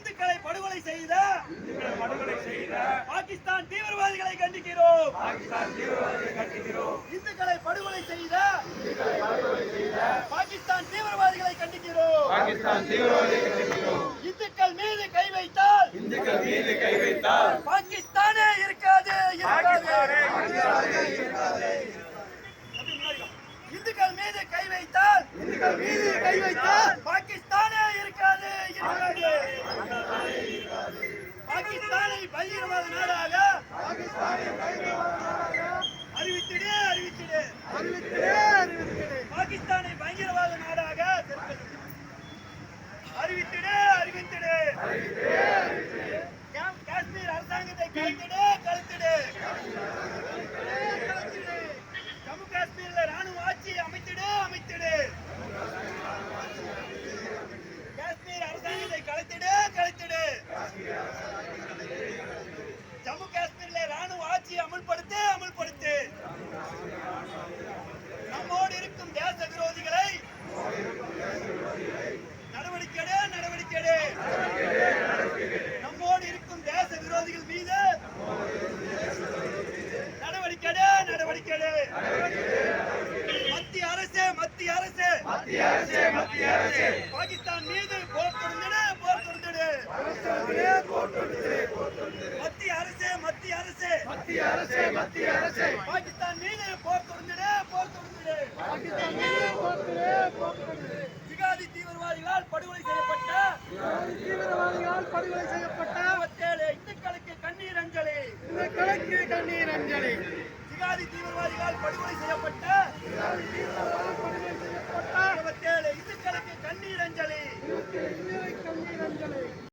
இந்துக்களை படுகொலை செய்த படுகொலை செய்த பாகிஸ்தான் தீவிரவாதிகளை கண்டிக்கிறோம். பாகிஸ்தான் தீவிரவாதிகளை கண்டிக்கிறோம் இந்துக்களை படுகொலை செய்த பாகிஸ்தான் தீவிரவாதிகளை கண்டிக்கிறோம். பாகிஸ்தான் தீவிரவாதிகளை கண்டிக்கிறோம் இந்துக்கள் மீது கை வைத்தால் இந்துக்கள் மீது கை வைத்தால் பாகிஸ்தானே இருக்காது பாகிஸ்தானே இருக்காது. இந்துக்கள் மீது கை வைத்தால் இந்துக்கள் மீது கை வைத்தால் பாகிஸ்தானே இருக்காது இருக்காது பாகிஸ்தானை பயங்கரவாத நாடாக அறிவித்திடு அறிவித்திடு. பாகிஸ்தானை அமல்படுத்து அமல்படுத்து நம்மோடு இருக்கும் தேச விரோதிகளை நடவடிக்கை நடவடிக்கை. நம்மோடு இருக்கும் தேச விரோதிகள் மீது நடவடிக்கை நடவடிக்கை. மத்திய அரசு மத்திய அரசு மத்திய அரசே மத்திய அரசே பாகிஸ்தான் மீது போர் தொடுந்திடு போர் தொடுந்திடு மத்திய அரசு மத்திய அரசு மத்திய அரசே மத்திய அரசே. பாகிஸ்தான் மீது போர் தொடுந்திடு போர் தொடுந்திடு ஜிகாதி தீவிரவாதிகளால் படுகொலை செய்யப்பட்ட தீவிரவாதிகளால் படுகொலை செய்யப்பட்ட இருபத்தேழு இந்துக்களுக்கு கண்ணீர் அஞ்சலி. கலக்கு கண்ணீர் அஞ்சலி. ஜிகாதி தீவிரவாதிகளால் படுகொலை செய்யப்பட்ட